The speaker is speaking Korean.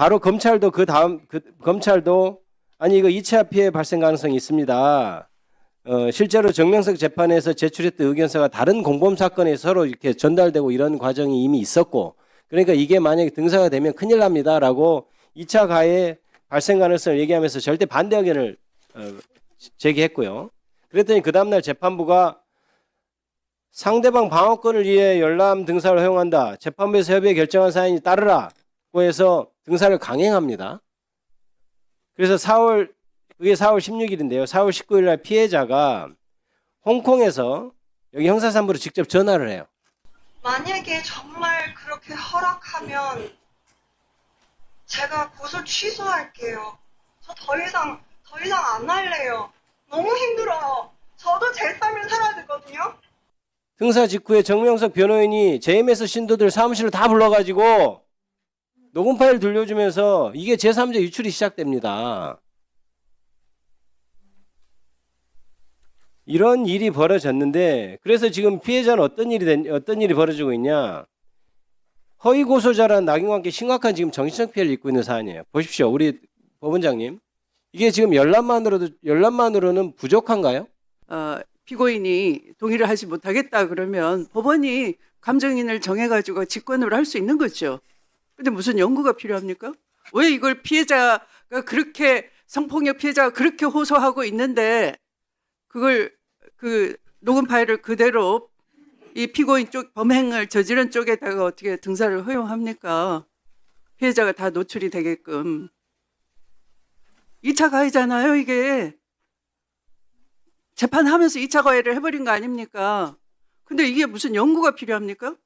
바로 검찰도 그 다음 그 검찰도 아니 이거 2차 피해 발생 가능성이 있습니다. 어, 실제로 정명석 재판에서 제출했던 의견서가 다른 공범 사건에 서로 이렇게 전달되고 이런 과정이 이미 있었고 그러니까 이게 만약에 등사가 되면 큰일 납니다라고 2차 가해 발생 가능성을 얘기하면서 절대 반대 의견을 어, 제기했고요. 그랬더니 그 다음날 재판부가 상대방 방어권을 위해 열람 등사를 허용한다. 재판부에서 협의에 결정한 사안이 따르라 고 해서 등사를 강행합니다. 그래서 4월 그게 4월 16일인데요. 4월 19일 날 피해자가 홍콩에서 여기 형사산부로 직접 전화를 해요. 만약에 정말 그렇게 허락하면 제가 고소 취소할게요. 저 더 이상 더 이상 안 할래요. 너무 힘들어요. 저도 제 삶을 살아야 되거든요. 등사 직후에 정명석 변호인이 JMS 신도들 사무실을 다 불러가지고 녹음 파일 들려주면서 이게 제3자 유출이 시작됩니다. 이런 일이 벌어졌는데 그래서 지금 피해자는 어떤 일이 된, 어떤 일이 벌어지고 있냐? 허위 고소자라는 낙인과 함께 심각한 지금 정신적 피해를 입고 있는 사안이에요. 보십시오, 우리 법원장님. 이게 지금 열람만으로도 열람만으로는 부족한가요? 어, 피고인이 동의를 하지 못하겠다 그러면 법원이 감정인을 정해가지고 직권으로 할 수 있는 거죠. 근데 무슨 연구가 필요합니까? 왜 이걸 피해자가 그렇게 성폭력 피해자가 그렇게 호소하고 있는데 그걸 그 녹음 파일을 그대로 이 피고인 쪽 범행을 저지른 쪽에다가 어떻게 등사를 허용합니까? 피해자가 다 노출이 되게끔 2차 가해잖아요, 이게. 재판하면서 2차 가해를 해버린 거 아닙니까? 근데 이게 무슨 연구가 필요합니까?